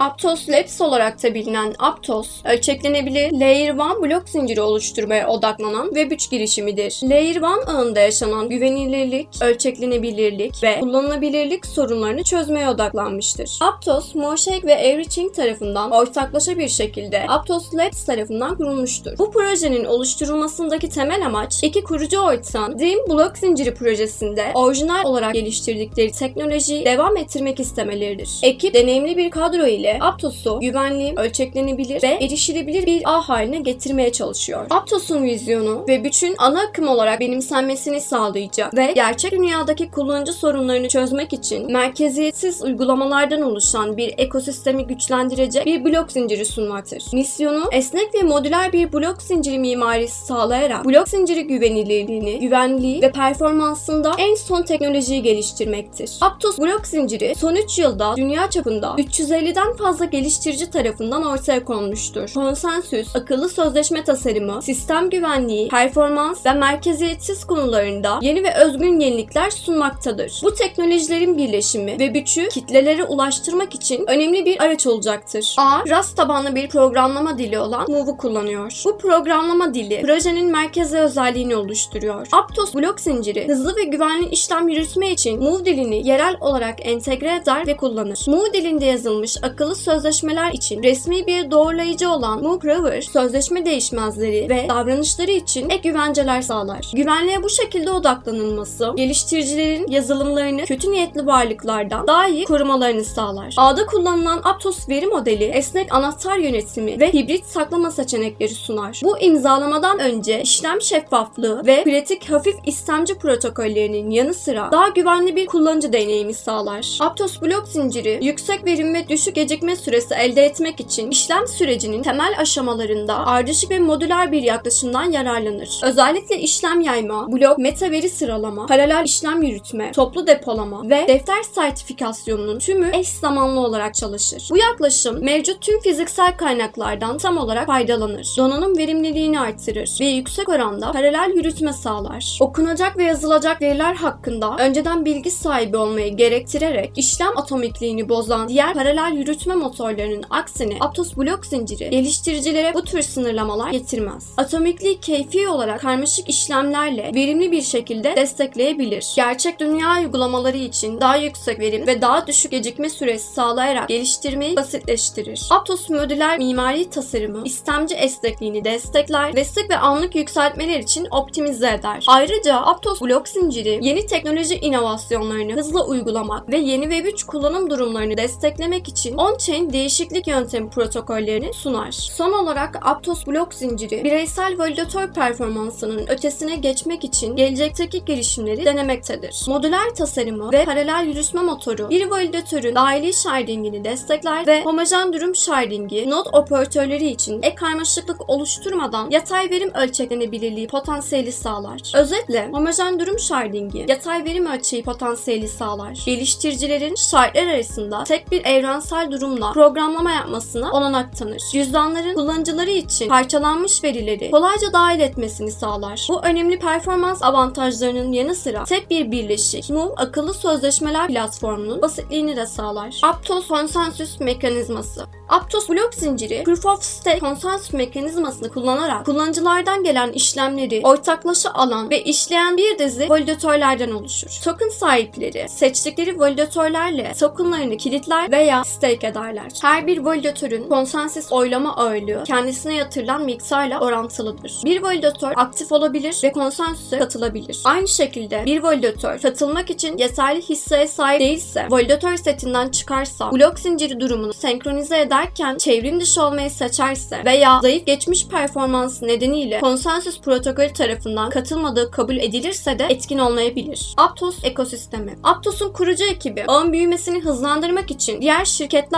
Aptos Labs olarak da bilinen Aptos, ölçeklenebilir Layer 1 blok zinciri oluşturmaya odaklanan Web 3 girişimidir. Layer 1 ağında yaşanan güvenilirlik, ölçeklenebilirlik ve kullanılabilirlik sorunlarını çözmeye odaklanmıştır. Aptos, Mosaic ve Everything tarafından ortaklaşa bir şekilde Aptos Labs tarafından kurulmuştur. Bu projenin oluşturulmasındaki temel amaç iki kurucu ortağın Dream blok zinciri projesinde orijinal olarak geliştirdikleri teknolojiyi devam ettirmek istemeleridir. Ekip deneyimli bir kadro ile Aptos'u güvenli, ölçeklenebilir ve erişilebilir bir ağ haline getirmeye çalışıyor. Aptos'un vizyonu ve bütün ana akım olarak benimsenmesini sağlayacak ve gerçek dünyadaki kullanıcı sorunlarını çözmek için merkeziyetsiz uygulamalardan oluşan bir ekosistemi güçlendirecek bir blok zinciri sunmaktır. Misyonu esnek ve modüler bir blok zinciri mimarisi sağlayarak blok zinciri güvenilirliğini, güvenliği ve performansında en son teknolojiyi geliştirmektir. Aptos blok zinciri son 3 yılda dünya çapında 350'den fazla geliştirici tarafından ortaya konmuştur. Konsensüs, akıllı sözleşme tasarımı, sistem güvenliği, performans ve merkeziyetsiz konularında yeni ve özgün yenilikler sunmaktadır. Bu teknolojilerin birleşimi ve bütçü kitlelere ulaştırmak için önemli bir araç olacaktır. A, Rust tabanlı bir programlama dili olan Move'u kullanıyor. Bu programlama dili projenin merkezi özelliğini oluşturuyor. Aptos blok zinciri hızlı ve güvenli işlem yürütme için Move dilini yerel olarak entegre eder ve kullanır. Move dilinde yazılmış akıllı sözleşmeler için resmi bir doğrulayıcı olan Move Prover sözleşme değişmezleri ve davranışları için ek güvenceler sağlar. Güvenliğe bu şekilde odaklanılması geliştiricilerin yazılımlarını kötü niyetli varlıklardan daha iyi korumalarını sağlar. Ağda kullanılan Aptos veri modeli esnek anahtar yönetimi ve hibrit saklama seçenekleri sunar. Bu imzalamadan önce işlem şeffaflığı ve pratik hafif istemci protokollerinin yanı sıra daha güvenli bir kullanıcı deneyimi sağlar. Aptos blok zinciri yüksek verim ve düşük gecikme süresi elde etmek için işlem sürecinin temel aşamalarında ardışık ve modüler bir yaklaşımdan yararlanır. Özellikle işlem yayma, blok, meta veri sıralama, paralel işlem yürütme, toplu depolama ve defter sertifikasyonunun tümü eş zamanlı olarak çalışır. Bu yaklaşım mevcut tüm fiziksel kaynaklardan tam olarak faydalanır. Donanım verimliliğini artırır ve yüksek oranda paralel yürütme sağlar. Okunacak ve yazılacak veriler hakkında önceden bilgi sahibi olmayı gerektirerek işlem atomikliğini bozan diğer paralel yürütme motorlarının aksine Aptos blok zinciri geliştiricilere bu tür sınırlamalar getirmez. Atomikliği keyfi olarak karmaşık işlemlerle verimli bir şekilde destekleyebilir. Gerçek dünya uygulamaları için daha yüksek verim ve daha düşük gecikme süresi sağlayarak geliştirmeyi basitleştirir. Aptos modüler mimari tasarımı istemci esnekliğini destekler ve sık ve anlık yükseltmeler için optimize eder. Ayrıca Aptos blok zinciri yeni teknoloji inovasyonlarını hızla uygulamak ve yeni Web3 kullanım durumlarını desteklemek için on-chain değişiklik yöntemi protokollerini sunar. Son olarak Aptos blok zinciri bireysel validatör performansının ötesine geçmek için gelecekteki girişimleri denemektedir. Modüler tasarımı ve paralel yürütme motoru bir validatörün dahili shardingini destekler ve homojen durum shardingi node operatörleri için ek karmaşıklık oluşturmadan yatay verim ölçeklenebilirliği potansiyeli sağlar. Özetle homojen durum shardingi yatay verim ölçeği potansiyeli sağlar. Geliştiricilerin şartlar arasında tek bir evrensel durumla programlama yapmasına olanak tanır. Cüzdanların kullanıcıları için parçalanmış verileri kolayca dahil etmesini sağlar. Bu önemli performans avantajlarının yanı sıra tek bir birleşik Move akıllı sözleşmeler platformunun basitliğini de sağlar. Aptos konsensüs mekanizması Aptos blok zinciri Proof of Stake konsensüs mekanizmasını kullanarak kullanıcılardan gelen işlemleri ortaklaşa alan ve işleyen bir dizi validatörlerden oluşur. Token sahipleri seçtikleri validatörlerle tokenlarını kilitler veya stake ederler. Her bir validatörün konsensüs oylama ağırlığı kendisine yatırılan miktarla orantılıdır. Bir validatör aktif olabilir ve konsensüse katılabilir. Aynı şekilde bir validatör katılmak için yeterli hisseye sahip değilse, validatör setinden çıkarsa, blok zinciri durumunu senkronize ederken çevrim dışı olmayı seçerse veya zayıf geçmiş performans nedeniyle konsensüs protokolü tarafından katılmadığı kabul edilirse de etkin olmayabilir. Aptos ekosistemi Aptos'un kurucu ekibi ağın büyümesini hızlandırmak için diğer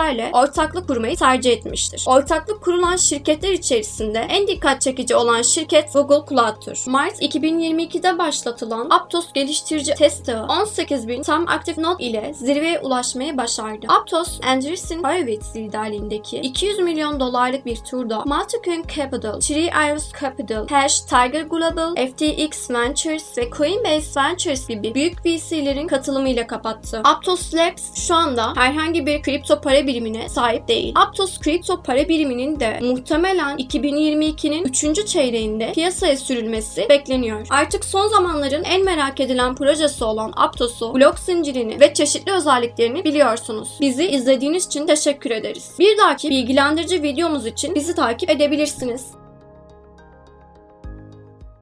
şirketlerle ortaklık kurmayı tercih etmiştir. Ortaklık kurulan şirketler içerisinde en dikkat çekici olan şirket Google Cloud'tur. Mart 2022'de başlatılan Aptos geliştirici test ağı 18 bin tam aktif node ile zirveye ulaşmayı başardı. Aptos, Andreessen Horowitz liderliğinde listelerindeki 200 milyon dolarlık bir turda Multicoin Capital, Three Arrows Capital, Hash, Tiger Global, FTX Ventures ve Coinbase Ventures gibi büyük VC'lerin katılımıyla kapattı. Aptos Labs şu anda herhangi bir kripto para birimine sahip değil. Aptos kripto para biriminin de muhtemelen 2022'nin 3. çeyreğinde piyasaya sürülmesi bekleniyor. Artık son zamanların en merak edilen projesi olan Aptos'u, blok zincirini ve çeşitli özelliklerini biliyorsunuz. Bizi izlediğiniz için teşekkür ederiz. Bir dahaki bilgilendirici videomuz için bizi takip edebilirsiniz.